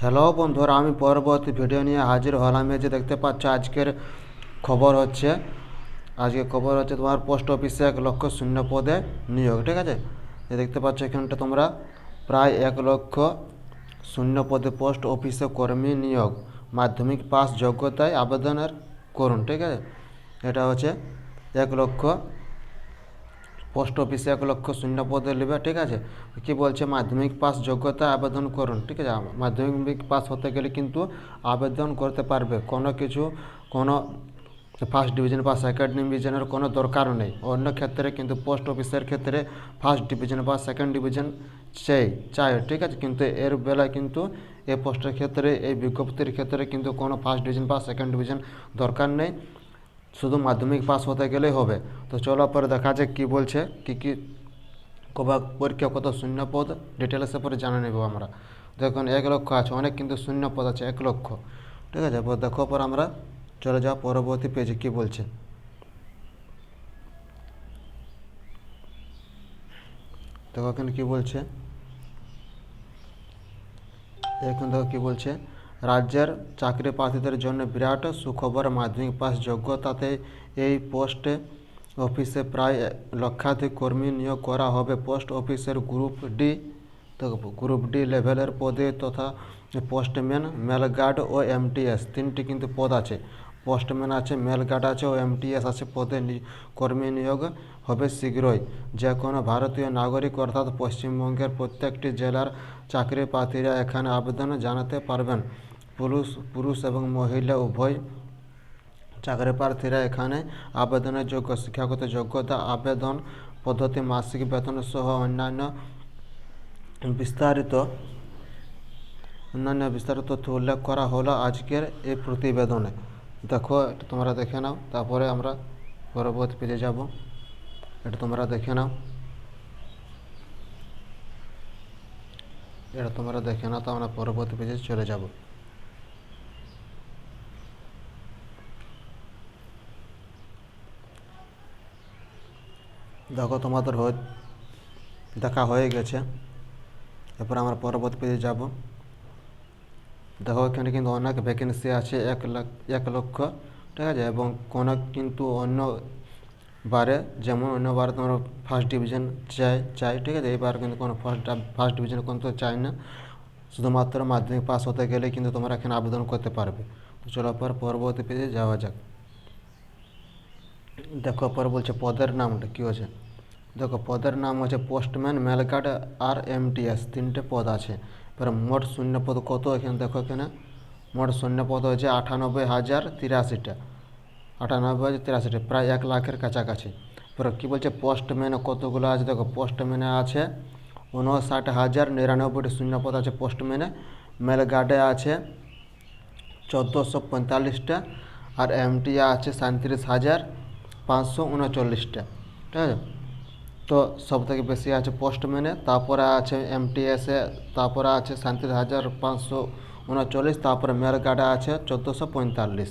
Hello বন্ধুরা, আমি পরবর্তী ভিডিও নিয়ে হাজির হলাম। এই যে দেখতে পাচ্ছ, আজকের খবর হচ্ছে আজকে খবর হচ্ছে তোমার পোস্ট অফিসে এক লক্ষ শূন্য পদে নিয়োগ, ঠিক আছে? দেখতে পাচ্ছ, এখানটা তোমরা প্রায় এক লক্ষ শূন্য পদে পোস্ট অফিসে কর্মী নিয়োগ, মাধ্যমিক পাস যোগ্যতায় আবেদনের করুন, ঠিক আছে? এটা হচ্ছে এক লক্ষ পোস্ট অফিসে এক লক্ষ শূন্য পদে নেবে ঠিক আছে? কি বলছে? মাধ্যমিক পাস যোগ্যতা আবেদন করুন, ঠিক আছে? মাধ্যমিক পাস হতে গেলে কিন্তু আবেদন করতে পারবে। কোনো কিছু, কোনো ফার্স্ট ডিভিশন বা সেকেন্ড ডিভিশনের কোনো দরকার নেই। অন্য ক্ষেত্রে কিন্তু পোস্ট অফিসের ক্ষেত্রে ফার্স্ট ডিভিশন বা সেকেন্ড ডিভিশন চাই চাই ঠিক আছে? কিন্তু এর বেলায় কিন্তু এই পোস্টের ক্ষেত্রে, এই বিজ্ঞপ্তির ক্ষেত্রে কিন্তু কোনো ফার্স্ট ডিভিশন বা সেকেন্ড ডিভিশন দরকার নেই। শুধু মাধ্যমিক পাস হতে গেলেই হবে। তো চলো পরে দেখা যাক কী বলছে, কী কী কবা, পরীক্ষা কত শূন্য পদ? ডিটেলসে পরে জানে নেব আমরা। দেখুন, এক লক্ষ আছে, অনেক কিন্তু শূন্য পদ আছে, এক লক্ষ। ঠিক আছে দেখো পর আমরা চলে যাওয়া পরবর্তী পেজে কী বলছে। দেখো এখানে কী বলছে? এখন দেখো কী বলছে। রাজ্যের চাকরি প্রার্থীদের জন্য বিরাট সুখবর মাধ্যমিক পাস যোগ্যতাতে এই পোস্ট অফিসে প্রায় লক্ষাধিক কর্মী নিয়োগ করা হবে। পোস্ট অফিসের গ্রুপ ডি গ্রুপ ডি লেভেলের পদে তথা পোস্টম্যান মেলগার্ড ও এমটিএস তিনটি কিন্তু পদ আছে। পোস্টম্যান আছে, মেলগার্ড আছে ও এমটিএস আছে। পদে কর্মী নিয়োগ হবে শীঘ্রই। যে কোনো ভারতীয় নাগরিক অর্থাৎ পশ্চিমবঙ্গের প্রত্যেকটি জেলার চাকরি প্রার্থীরা এখানে আবেদন জানাতে পারবেন। পুরুষ পুরুষ এবং মহিলা উভয় চাকরি প্রার্থীরা এখানে আবেদনের যোগ্য, শিক্ষাগত যোগ্যতা, আবেদন পদ্ধতি, মাসিক বেতন সহ অন্যান্য বিস্তারিত অন্যান্য বিস্তারিত তথ্য উল্লেখ করা হলো আজকের এই প্রতিবেদনে। দেখো, এটা তোমরা দেখে নাও, তারপরে আমরা পরবর্তী পেজে যাব। এটা তোমরা দেখে নাও। এটা তোমরা দেখে নাও, তো আমরা পরবর্তী পেজে চলে যাব। দেখো, তোমাদের হয়ে দেখা হয়ে গেছে। এরপর আমরা পরবর্তী পেজে যাব। দেখো, এখানে কিন্তু অনেক ভ্যাকেন্সি আছে, এক লাখ, এক লক্ষ, ঠিক আছে? এবং কোনো কিন্তু অন্য বারে, যেমন অন্যবারে তোমরা ফার্স্ট ডিভিশন চাই চাই ঠিক আছে? এবার কিন্তু কোনো ফার্স্ট ফার্স্ট ডিভিশন কিন্তু চাই না। শুধুমাত্র মাধ্যমিক পাস হতে গেলে কিন্তু তোমরা এখানে আবেদন করতে পারবে। তো চলো পর পরবর্তী পেজে যাওয়া যাক। দেখো পর বলছে পদের নামটা কী হচ্ছে দেখো পদের নাম হচ্ছে পোস্টম্যান মেলগার্ড আর এমটিএস তিনটে পদ আছে এবার মোট শূন্য পদ কত এখানে দেখো এখানে মোট শূন্য পদ হচ্ছে আটানব্বই হাজার তিরাশিটা আটানব্বই হাজার তিরাশিটা প্রায় এক লাখের কাছাকাছি এবার কী বলছে পোস্টম্যানে কতগুলো আছে দেখো পোস্টম্যানে আছে উনষাট হাজার নিরানব্বইটি শূন্য পদ আছে পোস্টম্যানে মেলগার্ডে আছে চোদ্দোশো পঁয়তাল্লিশটা আর এমটি আছে সাঁত্রিশ হাজার পাঁচশো উনচল্লিশটা ঠিক আছে তো সব থেকে বেশি আছে পোস্টম্যানে তারপরে আছে এমটিএসে তারপরে আছে সাঁত্রিশ হাজার পাঁচশো উনচল্লিশ, তারপরে মেলগার্ডে আছে চোদ্দোশো পঁয়তাল্লিশ।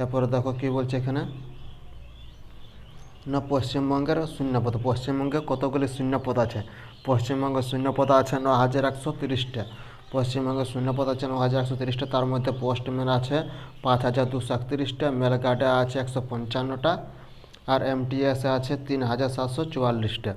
এরপরে দেখো কী বলছে এখানে? না, পশ্চিমবঙ্গের শূন্যপদ, পশ্চিমবঙ্গে কতগুলি শূন্যপদ আছে? পশ্চিমবঙ্গের শূন্যপদ আছে ন হাজার একশো তিরিশটা। পশ্চিমবঙ্গের শূন্যপদ আছে ন হাজার একশো তিরিশটা, তার মধ্যে পোস্টম্যান আছে পাঁচ হাজার দুশো একত্রিশটা মেলগার্ডে আছে একশো পঞ্চান্নটা। আর এমটিএসে আছে তিন হাজার সাতশো চুয়াল্লিশটা।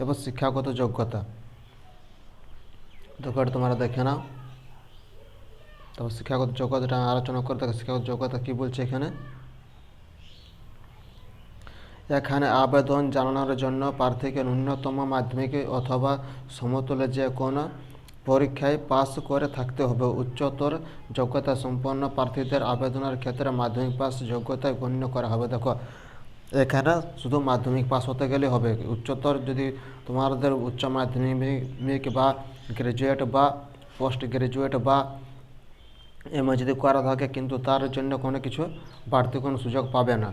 এবার শিক্ষাগত যোগ্যতা। এটা তোমরা দেখে নাও। তারপর শিক্ষাগত যোগ্যতাটা আলোচনা করে দেখো, শিক্ষাগত যোগ্যতা কী বলছে এখানে? এখানে আবেদন জানানোর জন্য প্রার্থীকে ন্যূনতম মাধ্যমিক অথবা সমতুল্য যে কোনো পরীক্ষায় পাস করে থাকতে হবে। উচ্চতর যোগ্যতা সম্পন্ন প্রার্থীদের আবেদনের ক্ষেত্রে মাধ্যমিক পাস যোগ্যতায় গণ্য করা হবে। দেখো এখানে শুধু মাধ্যমিক পাস হতে গেলে হবে। উচ্চতর যদি তোমাদের উচ্চ মাধ্যমিক বা গ্রাজুয়েট বা পোস্ট গ্রাজুয়েট বা এমএ যদি করা থাকে, কিন্তু তার জন্য কোনো কিছু বাড়তি কোনো সুযোগ পাবে না।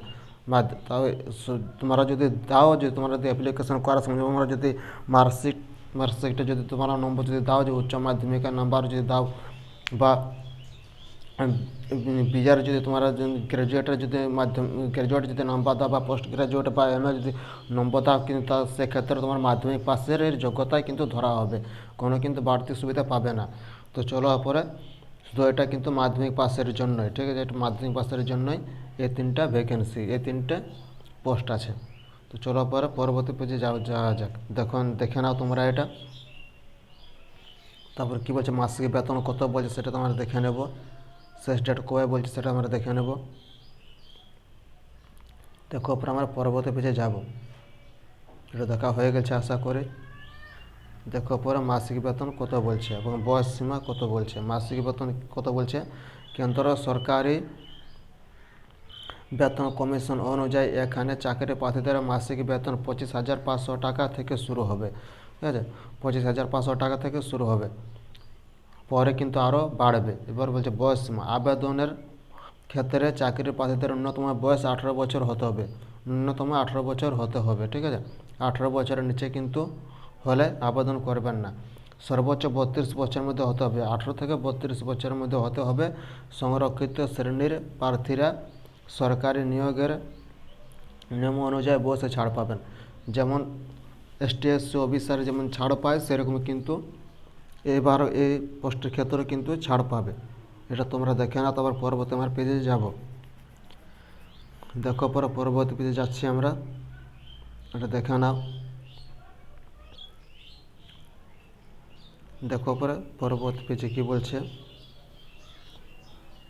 বা তাও সু- তোমরা যদি দাও যে তোমরা যদি অ্যাপ্লিকেশন করার সময় তোমরা যদি মার্কশিট মার্কশিটে যদি তোমরা নম্বর যদি দাও, যে উচ্চ মাধ্যমিকের নাম্বার যদি দাও, বা বিজার যদি তোমরা গ্রাজুয়েটের যদি মাধ্যম গ্রাজুয়েট যদি নম্বর দাও বা পোস্ট গ্রাজুয়েট বা এমএ যদি নম্বর দাও, কিন্তু তা সেক্ষেত্রে তোমার মাধ্যমিক পাশের যোগ্যতায় কিন্তু ধরা হবে। কোনো কিন্তু বাড়তি সুবিধা পাবে না। তো চলো পরে, শুধু এটা কিন্তু মাধ্যমিক পাশের জন্যই, ঠিক আছে? এটা মাধ্যমিক পাশের জন্যই এই তিনটা ভ্যাকেন্সি এই তিনটে পোস্ট আছে। তো চলো পরে, পরবর্তী পেজে যাওয়া যাওয়া যাক। দেখুন দেখে নাও তোমরা এটা। তারপর কী বলছে? মাসিক বেতন কত বলছে সেটা তোমরা দেখে নেব। শেষ ডেট কবে বলছে সেটা আমরা দেখে নেব। দেখো পর আমরা পরবর্তী পেজে যাব। এটা দেখা হয়ে গেছে আশা করি। দেখো পরে মাসিক বেতন কত বলছে এবং বয়স সীমা কত বলছে? মাসিক বেতন কত বলছে? কেন্দ্র সরকারি বেতন কমিশন অনুযায়ী এখানে চাকরি প্রার্থীদের মাসিক বেতন পঁচিশ হাজার পাঁচশো টাকা থেকে শুরু হবে। ঠিক আছে? পঁচিশ হাজার পাঁচশো টাকা থেকে শুরু হবে। পরে কিন্তু আরও বাড়বে। এবার বলছে বয়স আবেদনের ক্ষেত্রে চাকরির প্রার্থীদের ন্যূনতম বয়স আঠেরো বছর হতে হবে। ন্যূনতম আঠেরো বছর হতে হবে, ঠিক আছে? আঠেরো বছরের নিচে কিন্তু হলে আবেদন করবেন না। সর্বোচ্চ বত্রিশ বছরের মধ্যে হতে হবে। আঠেরো থেকে বত্রিশ বছরের মধ্যে হতে হবে। সংরক্ষিত শ্রেণির প্রার্থীরা সরকারি নিয়োগের নিয়ম অনুযায়ী বসে ছাড় পাবেন। যেমন এসটিএসসি অফিসার যেমন ছাড় পায় সেরকম কিন্তু এবারও এই পোস্টের ক্ষেত্রে কিন্তু ছাড় পাবে। এটা তোমরা দেখে না তারপর পরবর্তী আমার পেজে যাব। দেখো, পরে পরবর্তী পেজে যাচ্ছি আমরা। এটা দেখে নাও। দেখো, পরে পরবর্তী পেজে কী বলছে?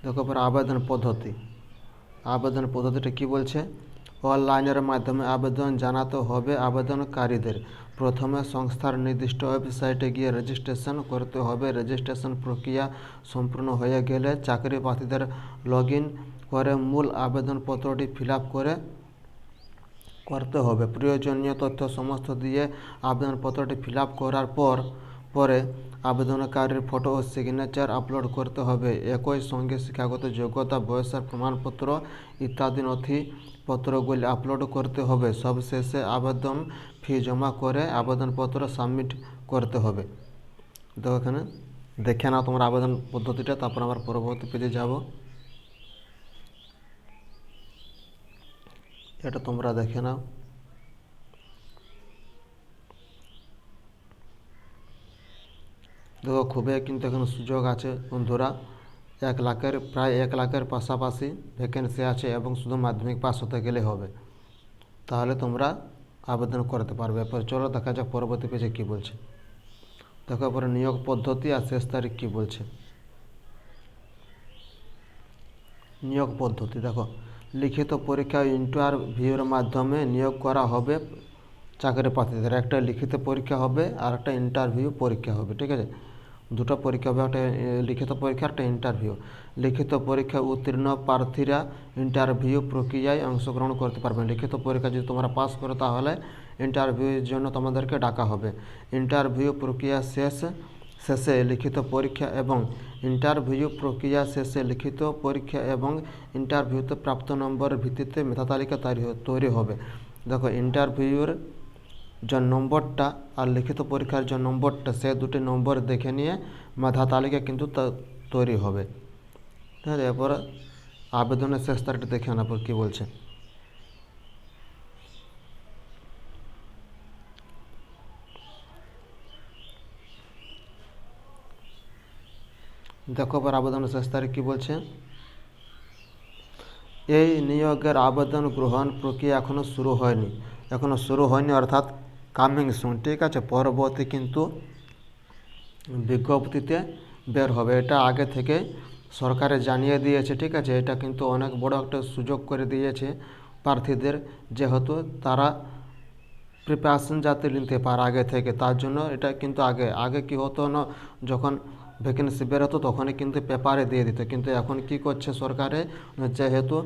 দেখো, পরে আবেদন পদ্ধতি। আবেদন পদ্ধতিটা কি বলছে? অনলাইনের মাধ্যমে আবেদন জানাতে হবে আবেদনকারীদের। প্রথমে সংস্থার নির্দিষ্ট ওয়েবসাইটে গিয়ে রেজিস্ট্রেশন করতে হবে। রেজিস্ট্রেশন প্রক্রিয়া সম্পূর্ণ হয়ে গেলে চাকরি প্রার্থীদের লগ করে মূল আবেদনপত্রটি ফিল করে করতে হবে। প্রয়োজনীয় তথ্য সমস্ত দিয়ে আবেদনপত্রটি ফিল করার পর পরে আবেদনকারীর ফটো ও সিগনেচার আপলোড করতে হবে। একই সঙ্গে শিক্ষাগত যোগ্যতা বয়সের প্রমাণপত্র ইত্যাদি নথিপত্রগুলি আপলোড করতে হবে। সবশেষে আবেদন ফি জমা করে আবেদনপত্র সাবমিট করতে হবে। দেখো এখানে। দেখে নাও তোমার আবেদন পদ্ধতিটা, তারপর আবার পরবর্তী পেজে যাব। এটা তোমরা দেখে নাও। দেখো খুবই কিন্তু এখানে সুযোগ আছে বন্ধুরা। এক লাখের, প্রায় এক লাখের পাশাপাশি ভ্যাকেন্সি আছে এবং শুধু মাধ্যমিক পাস হতে গেলে হবে। তাহলে তোমরা আবেদন করতে পারবে। এরপর চলো দেখা যাক পরবর্তী পেজে কী বলছে। দেখো পরে নিয়োগ পদ্ধতি আর শেষ তারিখ কী বলছে। নিয়োগ পদ্ধতি, দেখো। লিখিত পরীক্ষা ইন্টারভিউর মাধ্যমে নিয়োগ করা হবে চাকরি প্রার্থীদের একটা লিখিত পরীক্ষা হবে আর একটা ইন্টারভিউ পরীক্ষা হবে, ঠিক আছে? দুটো পরীক্ষা হবে, একটা লিখিত পরীক্ষা একটা ইন্টারভিউ লিখিত পরীক্ষা উত্তীর্ণ প্রার্থীরা ইন্টারভিউ প্রক্রিয়ায় অংশগ্রহণ করতে পারবেন লিখিত পরীক্ষা যদি তোমরা পাস করো, তাহলে ইন্টারভিউর জন্য তোমাদেরকে ডাকা হবে। ইন্টারভিউ প্রক্রিয়া শেষ, শেষে লিখিত পরীক্ষা এবং ইন্টারভিউ প্রক্রিয়া শেষে লিখিত পরীক্ষা এবং ইন্টারভিউতে প্রাপ্ত নম্বরের ভিত্তিতে মেধা তালিকা তৈরি হবে। দেখো ইন্টারভিউর যে নম্বরটা আর লিখিত পরীক্ষার যে নম্বরটা সে দুটি নম্বর দেখে নিয়ে মেধা তালিকা কিন্তু তৈরি হবে ঠিক আছে এরপর আবেদনের শেষ তারিখটা দেখে নেব কী বলছে দেখো এবার আবেদনের শেষ তারিখ কী বলছে এই নিয়োগের আবেদন গ্রহণ প্রক্রিয়া এখনও শুরু হয়নি এখনও শুরু হয়নি অর্থাৎ কামিং সুন, ঠিক আছে? পরবর্তী কিন্তু বিজ্ঞপ্তিতে বের হবে। এটা আগে থেকে সরকারে জানিয়ে দিয়েছে, ঠিক আছে? এটা কিন্তু অনেক বড় একটা সুযোগ করে দিয়েছে প্রার্থীদের, যেহেতু তারা প্রিপারেশন যাতে নিতে পারে আগে থেকে। তার জন্য এটা কিন্তু আগে আগে কি হতো না, যখন ভ্যাকেন্সি বেরোতো তখনই কিন্তু পেপারে দিয়ে দিত। কিন্তু এখন কি করছে সরকারে? যেহেতু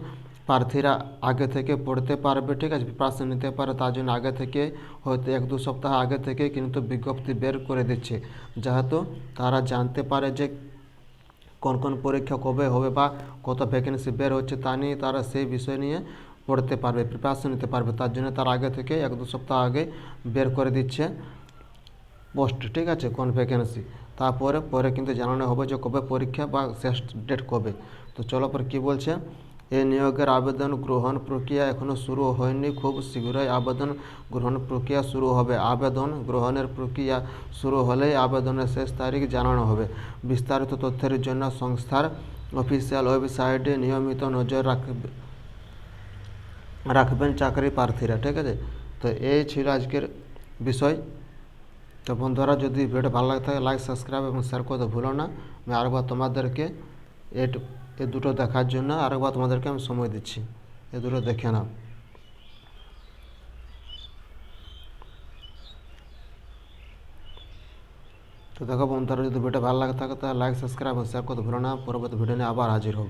প্রার্থীরা আগে থেকে পড়তে পারবে, ঠিক আছে? প্রিপারেশন নিতে পারে, তার জন্য আগে থেকে হয়তো এক দু সপ্তাহ আগে থেকে কিন্তু বিজ্ঞপ্তি বের করে দিচ্ছে। যেহেতু তারা জানতে পারে যে কোন কোন পরীক্ষা কবে হবে বা কত ভ্যাকেন্সি বের হচ্ছে তা নিয়ে তারা সেই বিষয় নিয়ে পড়তে পারবে প্রিপারেশন নিতে পারবে। তার জন্য তার আগে থেকে এক দু সপ্তাহ আগে বের করে দিচ্ছে পোস্ট, ঠিক আছে? কোন ভ্যাকেন্সি তারপরে পরে কিন্তু জানানো হবে যে কবে পরীক্ষা বা শেষ ডেট কবে। তো চলো পরে কী বলছে? এই নিয়োগের আবেদন গ্রহণ প্রক্রিয়া এখনও শুরু হয়নি। খুব শীঘ্রই আবেদন গ্রহণ প্রক্রিয়া শুরু হবে। আবেদন গ্রহণের প্রক্রিয়া শুরু হলেই আবেদনের শেষ তারিখ জানানো হবে। বিস্তারিত তথ্যের জন্য সংস্থার অফিসিয়াল ওয়েবসাইটে নিয়মিত নজর রাখবে রাখবেন চাকরি প্রার্থীরা, ঠিক আছে? তো এই ছিল আজকের বিষয়। তো বন্ধুরা, যদি ভিডিও ভালো লাগে থাকে লাইক সাবস্ক্রাইব এবং শেয়ার করতে ভুলো না। আমি আরেকবার তোমাদেরকে এ এ দুটো দেখার জন্য আরেকবার তোমাদেরকে আমি সময় দিচ্ছি। এ দুটো দেখে নাও। তো দেখো বন্ধুরা, যদি ভিডিও ভালো লাগে থাকে তাহলে লাইক সাবস্ক্রাইব শেয়ার করতে ভুলো না। পরবর্তী ভিডিও নিয়ে আবার হাজির হব।